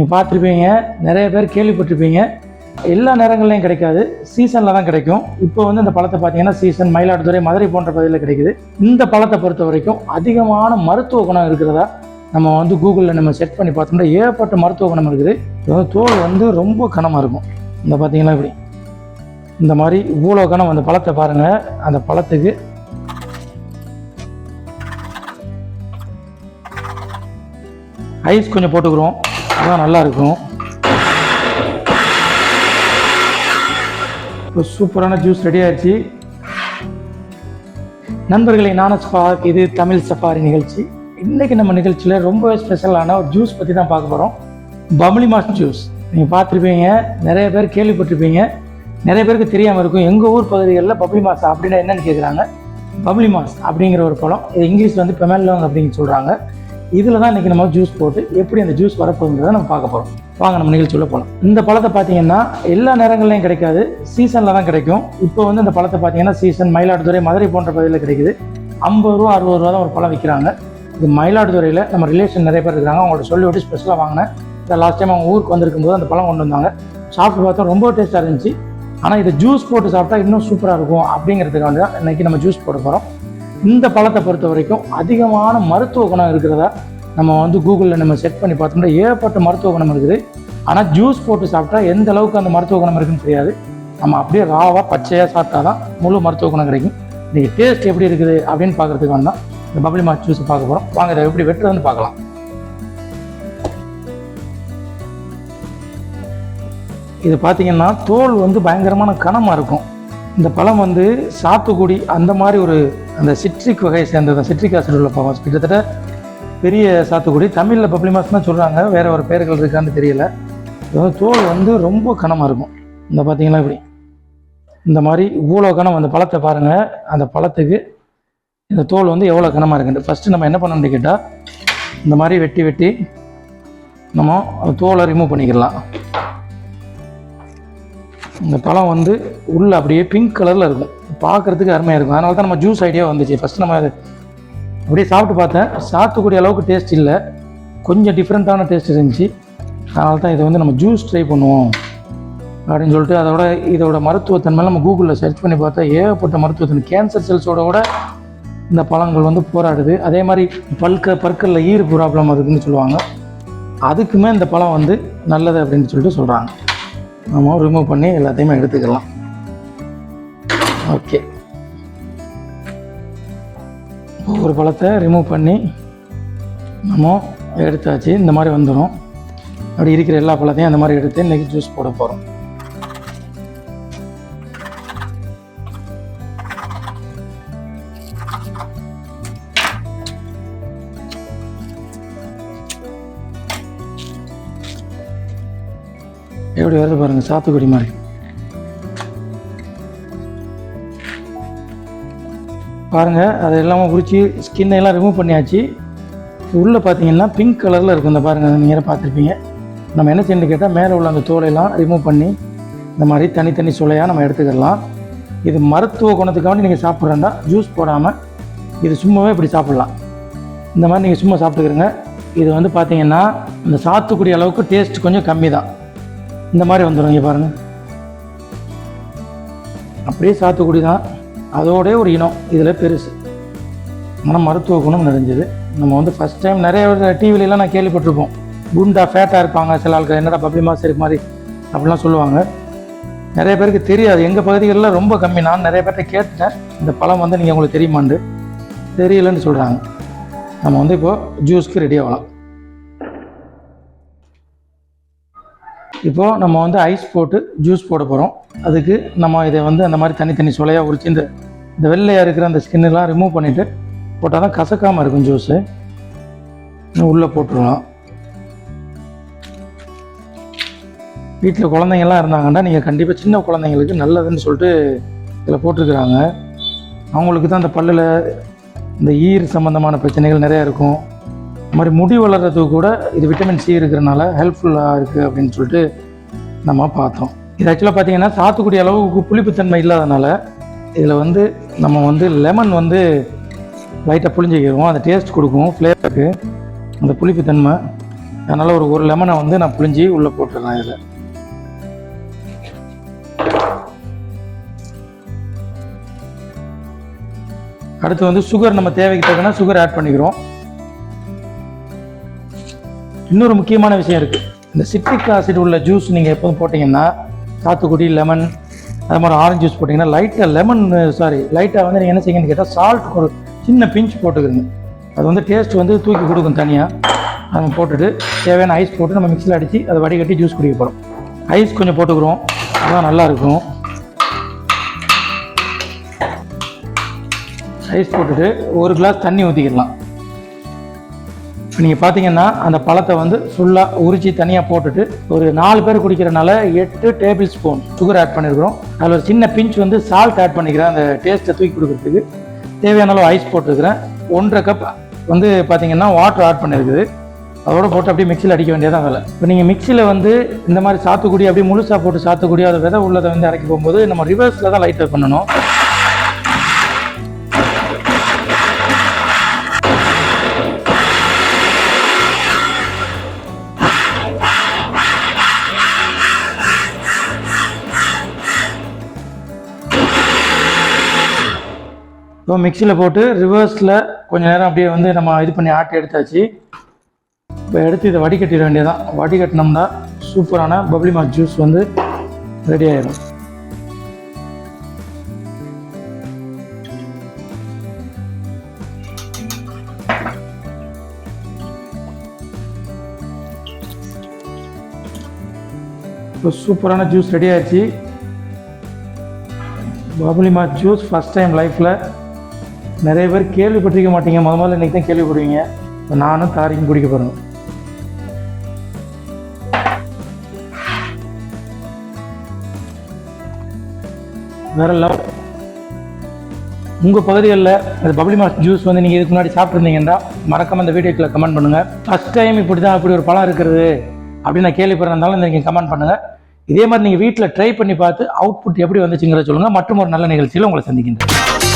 நீங்கள் பார்த்துருப்பீங்க. நிறைய பேர் கேள்விப்பட்டிருப்பீங்க. எல்லா நேரங்கள்லையும் கிடைக்காது. சீசனில் தான் கிடைக்கும். இப்போ வந்து இந்த பழத்தை பார்த்தீங்கன்னா சீசன் மயிலாடுதுறை மதுரை போன்ற பகுதியில் கிடைக்குது. இந்த பழத்தை பொறுத்த வரைக்கும் அதிகமான மருத்துவ குணம் இருக்கிறதா நம்ம வந்து கூகுளில் நம்ம செட் பண்ணி பார்த்தோம்னா ஏகப்பட்ட மருத்துவ குணம் இருக்குது. இது வந்து தோல் வந்து ரொம்ப கனமாக இருக்கும். இந்த பார்த்தீங்களா இப்படி? இந்த மாதிரி இவ்வளோ கணம் அந்த பழத்தை பாருங்கள் அந்த பழத்துக்கு ஐஸ் கொஞ்சம் போட்டுக்கிறோம். அதான் நல்லாயிருக்கும். ஒரு இப்போ சூப்பரான ஜூஸ் ரெடி ஆயிடுச்சு நண்பர்களை நானும் ஸ்பாக் இது தமிழ் சஃபாரி நிகழ்ச்சி. இன்றைக்கி நம்ம நிகழ்ச்சியில் ரொம்பவே ஸ்பெஷலான ஒரு ஜூஸ் பற்றி தான் பார்க்க போகிறோம் பப்ளி மாஸ் ஜூஸ் நீங்கள் பார்த்துருப்பீங்க நிறைய பேர் கேள்விப்பட்டிருப்பீங்க. நிறைய பேருக்கு தெரியாமல் இருக்கும் எங்கள் ஊர் பகுதிகளில் பப்ளி மாஸ் அப்படின்னா என்னன்னு கேட்குறாங்க பப்ளி மாஸ் அப்படிங்கிற ஒரு பழம். இது இங்கிலீஷில் வந்து பெமல்லோங் அப்படின்னு சொல்கிறாங்க இதில் தான் இன்றைக்கி நம்ம ஜூஸ் போட்டு எப்படி அந்த ஜூஸ் வரப்போகுங்கிறத நம்ம பார்க்க போகிறோம் வாங்க நம்ம நிகழ்ச்சியில் போகலாம் இந்த பழத்தை பார்த்தீங்கன்னா எல்லா நேரங்கள்லையும் கிடைக்காது. சீசனில் தான் கிடைக்கும். இப்போ வந்து இந்த பழத்தை பார்த்தீங்கன்னா சீசன் மயிலாடுதுறை மதுரை போன்ற பகுதியில் கிடைக்குது. ஐம்பது ரூபா அறுபது ரூபா தான் ஒரு பழம் விற்கிறாங்க இது மயிலாடுதுறையில் நம்ம ரிலேஷன் நிறைய பேர் இருக்கிறாங்க. அவங்கள்ட்ட சொல்லி விட்டு ஸ்பெஷலாக வாங்கினேன். இந்த லாஸ்ட் டைம் அவங்க ஊருக்கு வந்திருக்கும் போது அந்த பழம் கொண்டு வந்தாங்க. சாப்பிட்டு பார்த்தா ரொம்ப டேஸ்ட்டாக இருந்துச்சு. ஆனால் இதை ஜூஸ் போட்டு சாப்பிட்டா இன்னும் சூப்பராக இருக்கும் அப்படிங்கிறதுக்காக தான் இன்றைக்கி நம்ம ஜூஸ் போட போகிறோம் இந்த பழத்தை பொறுத்த வரைக்கும் அதிகமான மருத்துவ குணம் இருக்கிறதா நம்ம வந்து கூகுளில் நம்ம செட் பண்ணி பார்த்தோம்னா ஏகப்பட்ட மருத்துவ குணம் இருக்குது. ஆனால் ஜூஸ் போட்டு சாப்பிட்டா எந்த அளவுக்கு அந்த மருத்துவ குணம் இருக்குன்னு தெரியாது. நம்ம அப்படியே ராவாக பச்சையாக சாப்பிட்டா தான் முழு மருத்துவ குணம் கிடைக்கும். இன்றைக்கி டேஸ்ட் எப்படி இருக்குது அப்படின்னு பார்க்குறதுக்கு வந்தால் இந்த பப்ளி மாஸ் ஜூஸ் பார்க்க போகிறோம் வாங்க இதை எப்படி வெட்டுறதுன்னு பார்க்கலாம். இது பார்த்தீங்கன்னா தோல் வந்து பயங்கரமான கனமாக இருக்கும். இந்த பழம் வந்து சாத்துக்குடி அந்த மாதிரி ஒரு அந்த சிட்ரிக் வகையை சேர்ந்தது சிட்ரிக் ஆசிட் உள்ள பழம் கிட்டத்தட்ட பெரிய சாத்துக்குடி. தமிழில் பப்ளிமாஸ் தான் சொல்கிறாங்க வேறு ஒரு பேர்கள் இருக்கான்னு தெரியல. இது வந்து தோல் வந்து ரொம்ப கனமாக இருக்கும். இந்த பார்த்தீங்களா இப்படி? இந்த மாதிரி இவ்வளோ கனம் அந்த பழத்தை பாருங்கள் அந்த பழத்துக்கு இந்த தோல் வந்து எவ்வளோ கனமாக இருக்குது ஃபஸ்ட்டு நம்ம என்ன பண்ணணும்னு கேட்டால் இந்த மாதிரி வெட்டி வெட்டி நம்ம அந்த தோலை ரிமூவ் பண்ணிக்கலாம். இந்த பழம் வந்து உள்ள அப்படியே பிங்க் கலரில் இருக்கும். பார்க்குறதுக்கு அருமையாக இருக்கும். அதனால தான் நம்ம ஜூஸ் ஐடியா வந்துச்சு. ஃபஸ்ட்டு நம்ம அப்படியே சாப்பிட்டு பார்த்தேன். சாத்துக்குடி அளவுக்கு டேஸ்ட் இல்லை. கொஞ்சம் டிஃப்ரெண்ட்டான டேஸ்ட் இருந்துச்சு. அதனால தான் இதை வந்து நம்ம ஜூஸ் ட்ரை பண்ணுவோம் அப்படின்னு சொல்லிட்டு அதோட இதோட மருத்துவத்தன்மை நம்ம கூகுளில் சர்ச் பண்ணி பார்த்தா ஏகப்பட்ட மருத்துவத்தன்மை. கேன்சர் செல்ஸோட கூட இந்த பழங்கள் வந்து போராடுது. அதே மாதிரி பல்க பற்களில் ஈறு ப்ராப்ளம் இருக்குதுன்னு சொல்லுவாங்க. அதுக்குமே இந்த பழம் வந்து நல்லது அப்படின்னு சொல்லிட்டு சொல்கிறாங்க நம்ம ரிமூவ் பண்ணி எல்லாத்தையுமே எடுத்துக்கலாம். ஓகே ஒவ்வொரு பழத்தை ரிமூவ் பண்ணி நம்ம எடுத்தாச்சு இந்த மாதிரி வந்துடும் அப்படி இருக்கிற எல்லா பழத்தையும் அந்த மாதிரி எடுத்து இன்றைக்கி ஜூஸ் போட போகிறோம் எப்படி வருது பாருங்க சாத்துக்குடி மாதிரி. பாருங்க அது எல்லாமே உரிச்சு ஸ்கின்னை எல்லாம் ரிமூவ் பண்ணியாச்சு. உள்ளே பார்த்தீங்கன்னா பிங்க் கலரில் இருக்கும் இந்த பாருங்க நீங்கள் பார்த்துருப்பீங்க. நம்ம என்ன செய்யணும்னு கேட்டால் மேலே உள்ள அந்த தோலையெல்லாம் ரிமூவ் பண்ணி இந்த மாதிரி தனித்தனி சுளையாக நம்ம எடுத்துக்கலாம். இது மருத்துவ குணத்துக்காக நீங்கள் சாப்பிட்றேன்டா ஜூஸ் போடாமல் இது சும்மாவே இப்படி சாப்பிட்லாம். இந்த மாதிரி நீங்கள் சும்மா சாப்பிட்டுக்கிறங்க. இது வந்து பார்த்தீங்கன்னா இந்த சாத்துக்குடி அளவுக்கு டேஸ்ட் கொஞ்சம் கம்மி தான் இந்த மாதிரி வந்துடும் இங்கே பாருங்கள் அப்படியே சாத்துக்குடி தான். அதோடய ஒரு இனம் இதில் பெருசு. ஆனால் மருத்துவ குணம் நிறைஞ்சது. நம்ம வந்து ஃபஸ்ட் டைம் நிறைய டிவிலலாம் நான் கேள்விப்பட்டிருப்போம். குண்டா ஃபேட்டாக இருப்பாங்க சில ஆட்கள் என்னடா பப்ளி மாஸ் மாதிரி அப்படிலாம் சொல்லுவாங்க. நிறைய பேருக்கு தெரியாது. எங்கள் பகுதிகளில் ரொம்ப கம்மி. நான் நிறைய பேர்கிட்ட கேட்டேன் இந்த பழம் வந்து நீங்கள் உங்களுக்கு தெரியுமாண்டு தெரியலன்னு சொல்கிறாங்க நம்ம வந்து இப்போது ஜூஸ்க்கு ரெடி ஆகலாம். இப்போது நம்ம வந்து ஐஸ் போட்டு ஜூஸ் போட போகிறோம் அதுக்கு நம்ம இதை வந்து அந்த மாதிரி தனித்தனி சுளையாக உரிச்சு இந்த இந்த வெள்ளையாக இருக்கிற அந்த ஸ்கின்னெலாம் ரிமூவ் பண்ணிவிட்டு போட்டால் தான் கசக்காமல் இருக்கும் ஜூஸு உள்ளே போட்டுருலாம் வீட்டில் குழந்தைங்கள்லாம் இருந்தாங்கன்னா நீங்கள் கண்டிப்பாக சின்ன குழந்தைங்களுக்கு நல்லதுன்னு சொல்லிட்டு இதில் போட்டிருக்கிறாங்க. அவங்களுக்கு தான் அந்த பல்லில் இந்த ஈர் சம்மந்தமான பிரச்சனைகள் நிறையா இருக்கும். மாதிரி முடி வளர்கிறதுக்கு கூட இது விட்டமின் சி இருக்கிறனால ஹெல்ப்ஃபுல்லாக இருக்குது அப்படின்னு சொல்லிட்டு நம்ம பார்த்தோம். இது ஆக்சுவலாக பார்த்தீங்கன்னா சாத்துக்குடி அளவுக்கு புளிப்புத்தன்மை இல்லாதனால இதில் வந்து நம்ம வந்து லெமன் வந்து லைட்டாக புளிஞ்சிக்கிடுவோம் அந்த டேஸ்ட் கொடுக்கும் ஃப்ளேவருக்கு அந்த புளிப்புத்தன்மை. அதனால் ஒரு ஒரு லெமனை வந்து நான் புளிஞ்சி உள்ளே போட்டுடுறேன் இதில். அடுத்து வந்து சுகர் நம்ம தேவைக்கு தகுந்த சுகர் ஆட் பண்ணிக்கிறோம். இன்னொரு முக்கியமான விஷயம் இருக்குது இந்த சிட்ரிக் ஆசிட் உள்ள ஜூஸ் நீங்கள் எப்போதும் போட்டிங்கன்னா சாத்துக்குடி லெமன் அது மாதிரி ஆரஞ்சு ஜூஸ் போட்டிங்கன்னா லைட்டாக லெமன் சாரி லைட்டாக வந்து நீங்கள் என்ன செய்யுங்கன்னு கேட்டால் சால்ட் ஒரு சின்ன பிஞ்ச் போட்டுக்கிறங்க அது வந்து டேஸ்ட் வந்து தூக்கி கொடுக்கும் தனியாக நம்ம போட்டுட்டு தேவையான ஐஸ் போட்டு நம்ம மிக்சியில் அடித்து அதை வடிகட்டி ஜூஸ் குடிக்க போகிறோம் ஐஸ் கொஞ்சம் போட்டுக்கிறோம். அதான் நல்லா இருக்கும். ஐஸ் போட்டுட்டு ஒரு கிளாஸ் தண்ணி ஊற்றிக்கிடலாம் இப்போ நீங்கள் பார்த்தீங்கன்னா அந்த பழத்தை வந்து ஃபுல்லாக உரிச்சி தனியாக போட்டுட்டு ஒரு நாலு பேர் குடிக்கிறனால எட்டு டேபிள் ஸ்பூன் சுகர் ஆட் பண்ணியிருக்கிறோம் அதில் ஒரு சின்ன பிஞ்ச் வந்து சால்ட் ஆட் பண்ணிக்கிறேன். அந்த டேஸ்ட்டை தூக்கி கொடுக்கறதுக்கு. தேவையான அளவு ஐஸ் போட்டுருக்கிறேன். ஒன்றரை கப் வந்து பார்த்தீங்கன்னா வாட்டர் ஆட் பண்ணியிருக்குது அதோட போட்டு அப்படியே மிக்சியில் அடிக்க வேண்டியதான் வேலை. இப்போ நீங்கள் மிக்சியில் வந்து இந்த மாதிரி சாத்துக்குடி அப்படியே முழுசாக போட்டு சாத்துக்குடி அதை விதை உள்ளதை வந்து இறக்கி போகும்போது நம்ம ரிவர்ஸில் தான் லைட்டாக பண்ணணும். இப்போ மிக்சியில் போட்டு ரிவர்ஸில் கொஞ்ச நேரம் அப்படியே வந்து நம்ம இது பண்ணி ஆட்டி எடுத்தாச்சு. இப்போ எடுத்து இதை வடிகட்டிட வேண்டியதான் வடிகட்டினோம்னா சூப்பரான பப்ளி மாஸ் ஜூஸ் வந்து ரெடி ஆயிடும் இப்போ சூப்பரான ஜூஸ் ரெடி ஆயிடுச்சு. பபுளி மாத் ஜூஸ் ஃபஸ்ட் டைம் லைஃப்பில் நிறைய பேர் கேள்விப்பட்டிருக்க மாட்டீங்க. முத முதல்ல இன்றைக்கி தான் கேள்விப்படுவீங்க. இப்போ நானும் தாரிக்கும் குடிக்க போகிறேன் வேற லெவல் உங்கள் பகுதிகளில் இந்த பப்ளி மாஸ் ஜூஸ் வந்து நீங்கள் இதுக்கு முன்னாடி சாப்பிட்ருந்தீங்கன்னா மறக்காம இந்த வீடியோக்கில் கமெண்ட் பண்ணுங்கள் ஃபஸ்ட் டைம் இப்படி தான் அப்படி ஒரு பழம் இருக்கிறது அப்படின்னு நான் கேள்விப்படுறதுனால நீங்கள் கமெண்ட் பண்ணுங்கள் இதே மாதிரி நீங்கள் வீட்டில் ட்ரை பண்ணி பார்த்து அவுட்புட் எப்படி வந்துச்சுங்கிறத சொல்லுங்கள் மற்றும் ஒரு நல்ல நிகழ்ச்சியில் உங்களை சந்திக்கின்றேன்.